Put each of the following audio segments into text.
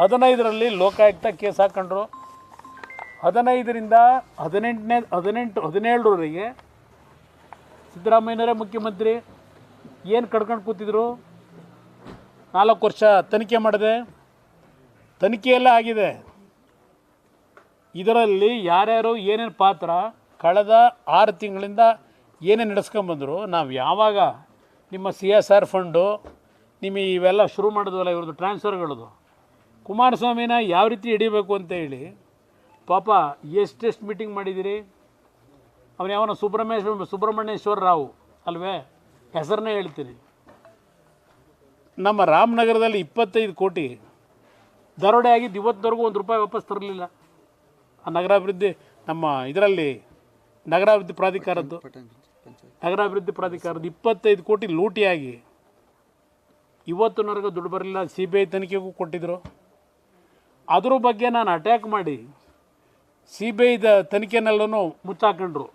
ಹದಿನೈದರಲ್ಲಿ ಲೋಕಾಯುಕ್ತ ಕೇಸ್ ಹಾಕೊಂಡ್ರು. ಹದಿನೈದರಿಂದ ಹದಿನೆಂಟನೇ, ಹದಿನೆಂಟು, ಹದಿನೇಳರವರೆಗೆ ಸಿದ್ದರಾಮಯ್ಯನವರೇ ಮುಖ್ಯಮಂತ್ರಿ. ಏನು ಕಡ್ಕೊಂಡು ಕೂತಿದ್ರು? ನಾಲ್ಕು ವರ್ಷ ತನಿಖೆ ಮಾಡಿದೆ. ತನಿಖೆಯೆಲ್ಲ ಆಗಿದೆ. ಇದರಲ್ಲಿ ಯಾರ್ಯಾರು ಏನೇನು ಪಾತ್ರ, ಕಳೆದ ಆರು ತಿಂಗಳಿಂದ ಏನೇನು ನಡೆಸ್ಕೊಂಬಂದರು ನಾವು ಯಾವಾಗ ನಿಮ್ಮ ಸಿ ಎಸ್ ಆರ್ ಫಂಡು ನಿಮ್ಮ ಇವೆಲ್ಲ ಶುರು ಮಾಡಿದ್ವಲ್ಲ ಇವ್ರದ್ದು ಟ್ರಾನ್ಸ್ಫರ್ಗಳದು ಕುಮಾರಸ್ವಾಮಿನ ಯಾವ ರೀತಿ ಹಿಡಿಬೇಕು ಅಂತ ಹೇಳಿ, ಪಾಪ ಎಷ್ಟೆಷ್ಟು ಮೀಟಿಂಗ್ ಮಾಡಿದ್ದೀರಿ ಅವನು ಯಾವನ ಸುಬ್ರಹ್ಮೇಶ್ವರ ಸುಬ್ರಹ್ಮಣ್ಯೇಶ್ವರ ರಾವ್ ಅಲ್ವೇ? ಹೆಸರನ್ನೇ ಹೇಳ್ತೀನಿ. ನಮ್ಮ ರಾಮನಗರದಲ್ಲಿ ಇಪ್ಪತ್ತೈದು ಕೋಟಿ. ದರೋಡೆ ಆಗಿದ್ದು ಇವತ್ತವರೆಗೂ ಒಂದು ರೂಪಾಯಿ ವಾಪಸ್ ತರಲಿಲ್ಲ. ಆ ನಗರಾಭಿವೃದ್ಧಿ, ನಮ್ಮ ಇದರಲ್ಲಿ ನಗರಾಭಿವೃದ್ಧಿ ಪ್ರಾಧಿಕಾರದ್ದು, ನಗರಾಭಿವೃದ್ಧಿ ಪ್ರಾಧಿಕಾರದ ಇಪ್ಪತ್ತೈದು ಕೋಟಿ ಲೂಟಿಯಾಗಿ ಇವತ್ತಿನವರೆಗೂ ದುಡ್ಡು ಬರಲಿಲ್ಲ. ಸಿ ಬಿ ಐ ತನಿಖೆಗೂ ಕೊಟ್ಟಿದ್ದರು ಅದ್ರ ಬಗ್ಗೆ ನಾನು ಅಟ್ಯಾಕ್ ಮಾಡಿ ಸಿ ಬಿ ಐದ ತನಿಖೆನೆಲ್ಲನೂ ಮುಚ್ಚಾಕೊಂಡ್ರು.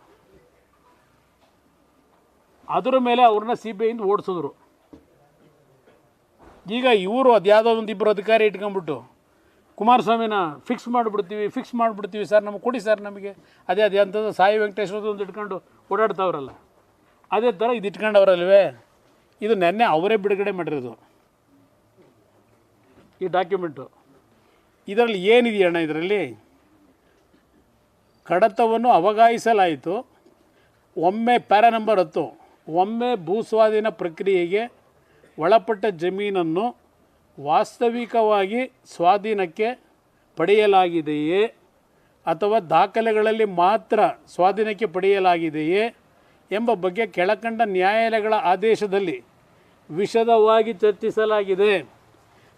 ಅದರ ಮೇಲೆ ಅವ್ರನ್ನ ಸಿ ಬಿ ಐಯಿಂದ ಓಡಿಸಿದ್ರು. ಈಗ ಇವರು ಅದ್ಯಾವುದೋ ಒಂದು ಇಬ್ಬರು ಅಧಿಕಾರಿ ಇಟ್ಕೊಂಡ್ಬಿಟ್ಟು, ಕುಮಾರಸ್ವಾಮಿನ ಫಿಕ್ಸ್ ಮಾಡಿಬಿಡ್ತೀವಿ ಫಿಕ್ಸ್ ಮಾಡಿಬಿಡ್ತೀವಿ ಸರ್ ನಮಗೆ ಕೊಡಿ ಸರ್ ನಮಗೆ. ಅದೇ ಅದೇ ಅಂಥದ್ದು ಸಾಯಿ ವೆಂಕಟೇಶ್ವರದ ಒಂದು ಇಟ್ಕೊಂಡು ಓಡಾಡ್ತಾವ್ರಲ್ಲ. ಅದೇ ಥರ ಇದು ಇಟ್ಕೊಂಡವ್ರಲ್ವೇ? ಇದು ನೆನ್ನೆ ಅವರೇ ಬಿಡುಗಡೆ ಮಾಡಿರೋದು. ಈ ಡಾಕ್ಯುಮೆಂಟು ಇದರಲ್ಲಿ ಏನಿದೆಯಣ್ಣ ಇದರಲ್ಲಿ? ಕಡತವನ್ನು ಅವಗಾಯಿಸಲಾಯಿತು ಒಮ್ಮೆ ಪ್ಯಾರ ನಂಬರ್ ಹತ್ತು. ಒಮ್ಮೆ ಭೂಸ್ವಾಧೀನ ಪ್ರಕ್ರಿಯೆಗೆ ಒಳಪಟ್ಟ ಜಮೀನನ್ನು ವಾಸ್ತವಿಕವಾಗಿ ಸ್ವಾಧೀನಕ್ಕೆ ಪಡೆಯಲಾಗಿದೆಯೇ? ಅಥವಾ ದಾಖಲೆಗಳಲ್ಲಿ ಮಾತ್ರ ಸ್ವಾಧೀನಕ್ಕೆ ಪಡೆಯಲಾಗಿದೆಯೇ? ಎಂಬ ಬಗ್ಗೆ ಕೆಳಕಂಡ ನ್ಯಾಯಾಲಯಗಳ ಆದೇಶದಲ್ಲಿ ವಿಶದವಾಗಿ ಚರ್ಚಿಸಲಾಗಿದೆ.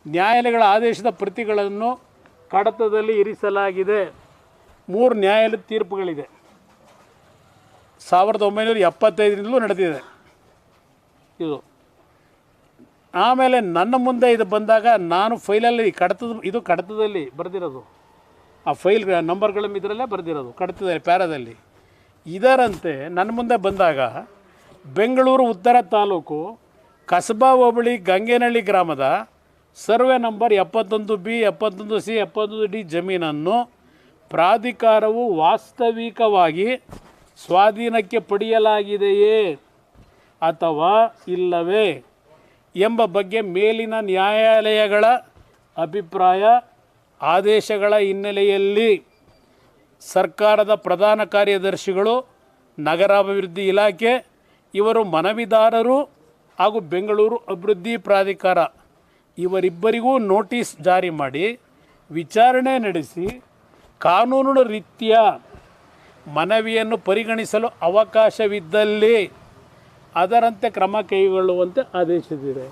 ನ್ಯಾಯಾಲಯಗಳ ಆದೇಶದ ಪ್ರತಿಗಳನ್ನು ಕಡತದಲ್ಲಿ ಇರಿಸಲಾಗಿದೆ. ಮೂರು ನ್ಯಾಯಾಲಯದ ತೀರ್ಪುಗಳಿದೆ. ಸಾವಿರದ ಒಂಬೈನೂರ ಎಪ್ಪತ್ತೈದರಿಂದಲೂ ನಡೆದಿದೆ. ಇದು. ಆಮೇಲೆ ನನ್ನ ಮುಂದೆ ಇದು ಬಂದಾಗ ನಾನು ಫೈಲಲ್ಲಿ ಕಡತದ, ಇದು ಕಡತದಲ್ಲಿ ಬರೆದಿರೋದು. ಆ ಫೈಲ್, ನಂಬರ್ಗಳ ಇದರಲ್ಲೇ ಬರೆದಿರೋದು, ಕಡತದಲ್ಲಿ, ಪ್ಯಾರದಲ್ಲಿ. ಇದರಂತೆ ನನ್ನ ಮುಂದೆ ಬಂದಾಗ ಬೆಂಗಳೂರು ಉತ್ತರ ತಾಲೂಕು ಕಸಬಾ ಹೋಬಳಿ ಗಂಗೇನಹಳ್ಳಿ ಗ್ರಾಮದ ಸರ್ವೆ ನಂಬರ್ ಎಪ್ಪತ್ತೊಂದು ಬಿ, ಎಪ್ಪತ್ತೊಂದು ಸಿ, ಎಪ್ಪತ್ತೊಂದು ಡಿ ಜಮೀನನ್ನು ಪ್ರಾಧಿಕಾರವು ವಾಸ್ತವಿಕವಾಗಿ ಸ್ವಾಧೀನಕ್ಕೆ ಪಡೆಯಲಾಗಿದೆಯೇ ಅಥವಾ ಇಲ್ಲವೇ ಎಂಬ ಬಗ್ಗೆ ಮೇಲಿನ ನ್ಯಾಯಾಲಯಗಳ ಅಭಿಪ್ರಾಯ, ಆದೇಶಗಳ ಹಿನ್ನೆಲೆಯಲ್ಲಿ ಸರ್ಕಾರದ ಪ್ರಧಾನ ಕಾರ್ಯದರ್ಶಿಗಳು, ನಗರಾಭಿವೃದ್ಧಿ ಇಲಾಖೆ, ಇವರು ಮನವಿದಾರರು ಹಾಗೂ ಬೆಂಗಳೂರು ಅಭಿವೃದ್ಧಿ ಪ್ರಾಧಿಕಾರ. ಇವರಿಬ್ಬರಿಗೂ ನೋಟಿಸ್ ಜಾರಿ ಮಾಡಿ ವಿಚಾರಣೆ ನಡೆಸಿ ಕಾನೂನು ರೀತಿಯ ಮನವಿಯನ್ನು ಪರಿಗಣಿಸಲು ಅವಕಾಶವಿದ್ದಲ್ಲಿ ಅದರಂತೆ ಕ್ರಮ ಕೈಗೊಳ್ಳುವಂತೆ ಆದೇಶಿಸಿದೆ.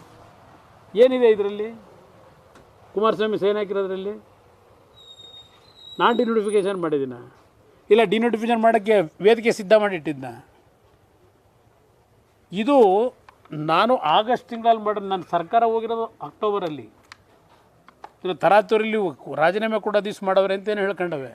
ಏನಿದೆ ಇದರಲ್ಲಿ? ಕುಮಾರಸ್ವಾಮಿ ಸೈನ್ ಹಾಕಿರೋದ್ರಲ್ಲಿ? ನಾನು ಡಿನೋಟಿಫಿಕೇಷನ್ ಮಾಡಿದ್ದೀನ? ಇಲ್ಲ, ಡಿನೋಟಿಫಿಕೇಷನ್ ಮಾಡೋಕ್ಕೆ ವೇದಿಕೆ ಸಿದ್ಧ ಮಾಡಿಟ್ಟಿದ್ದ ಇದು ನಾನು ಆಗಸ್ಟ್ ತಿಂಗಳಲ್ಲಿ ಮಾಡೋದು ನನ್ನ ಸರ್ಕಾರ ಹೋಗಿರೋದು ಅಕ್ಟೋಬರಲ್ಲಿ. ತರಾತುರಿಲಿ ರಾಜೀನಾಮೆ ಕೂಡ ದಿವ್ಸ ಮಾಡವ್ರೆ ಅಂತೇನು ಹೇಳ್ಕೊಂಡವೆ